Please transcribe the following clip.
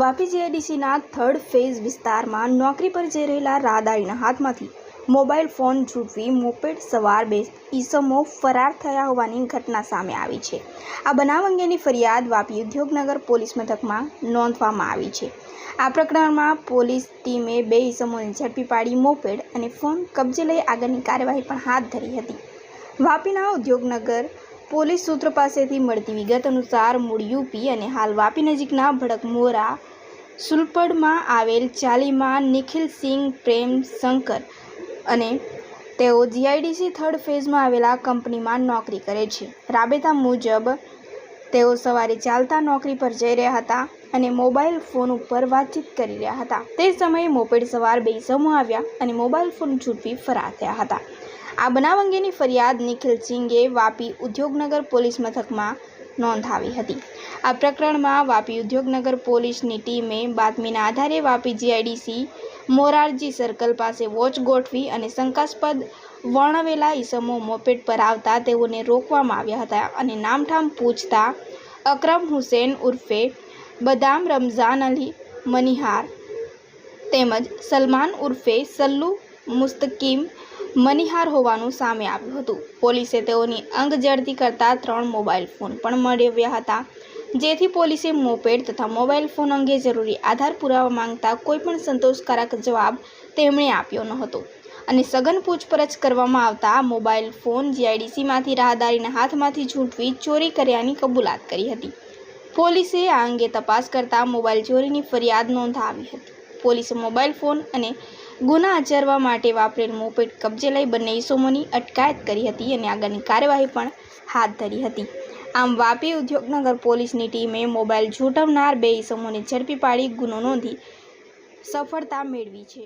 Vapi જીઆઈડીસીના third phase વિસ્તારમાં નોકરી પર જઈ રહેલા રાહદારીના હાથમાંથી મોબાઈલ ફોન છૂટવી મોપેડ સવાર બે ઈસમો ફરાર થયા હોવાની ઘટના સામે આવી છે. આ બનાવ અંગેની ફરિયાદ વાપી ઉદ્યોગનગર પોલીસ મથકમાં નોંધવામાં આવી છે. આ પ્રકરણમાં પોલીસ ટીમે બે ઈસમોને ઝડપી પાડી મોપેડ અને ફોન કબજે લઈ આગળની કાર્યવાહી પણ હાથ ધરી હતી. વાપીના ઉદ્યોગનગર પોલીસ સૂત્ર પાસેથી મળતી વિગત અનુસાર મૂળ યુપી અને હાલ વાપી નજીકના ભડકમોરા સુલપડમાં આવેલ ચાલીમાં નિખિલસિંહ પ્રેમ શંકર અને તેઓ જીઆઈડીસી થર્ડ ફેઝમાં આવેલા કંપનીમાં નોકરી કરે છે. રાબેતા મુજબ, તેઓ સવારે ચાલતા નોકરી પર જઈ રહ્યા હતા અને મોબાઈલ ફોન ઉપર વાતચીત કરી રહ્યા હતા. તે સમયે મોપેડ સવાર બે સમૂહ આવ્યા અને મોબાઈલ ફોન છૂટવી ફરાર થયા હતા. આ બનાવ અંગેની ફરિયાદ નિખિલ સિંઘે વાપી ઉદ્યોગનગર પોલીસ મથકમાં નોંધાવી હતી. આ પ્રકરણમાં વાપી ઉદ્યોગનગર પોલીસની ટીમે બાતમીના આધારે વાપી જીઆઈડીસી મોરારજી સર્કલ પાસે વોચ ગોઠવી અને શંકાસ્પદ વર્ણવેલા ઈસમો મોપેડ પર આવતા તેઓને રોકવામાં આવ્યા હતા અને નામઠામ પૂછતા અકરમ હુસેન ઉર્ફે બદામ રમઝાન અલી મનિહાર તેમજ સલમાન ઉર્ફે સલ્લુ મુસ્તકીમ મનિહાર હોવાનું સામે આવ્યું હતું. પોલીસે તેઓની અંગ જડતી કરતા ત્રણ મોબાઈલ ફોન પણ મેળવ્યા હતા. જેથી પોલીસે મોપેડ તથા મોબાઈલ ફોન અંગે જરૂરી આધાર પુરાવા માંગતા કોઈપણ સંતોષકારક જવાબ તેમણે આપ્યો ન હતો. અને સઘન પૂછપરછ કરવામાં આવતા મોબાઈલ ફોન જીઆઈડીસીમાંથી રાહદારીના હાથમાંથી છૂટવી ચોરી કર્યાની કબૂલાત કરી હતી. પોલીસે આ અંગે તપાસ કરતા મોબાઈલ ચોરીની ફરિયાદ નોંધાવી હતી. પોલીસે મોબાઈલ ફોન અને ગુના આચરવા માટે વાપરેલ મોપેટ કબજે લઈ બંને ઈસમોની અટકાયત કરી હતી અને આગળની કાર્યવાહી પણ હાથ ધરી હતી. આમ વાપી ઉદ્યોગનગર પોલીસની ટીમે મોબાઈલ ઝૂંટવનાર બે ઈસમોને ઝડપી પાડી ગુનો નોંધી સફળતા મેળવી છે.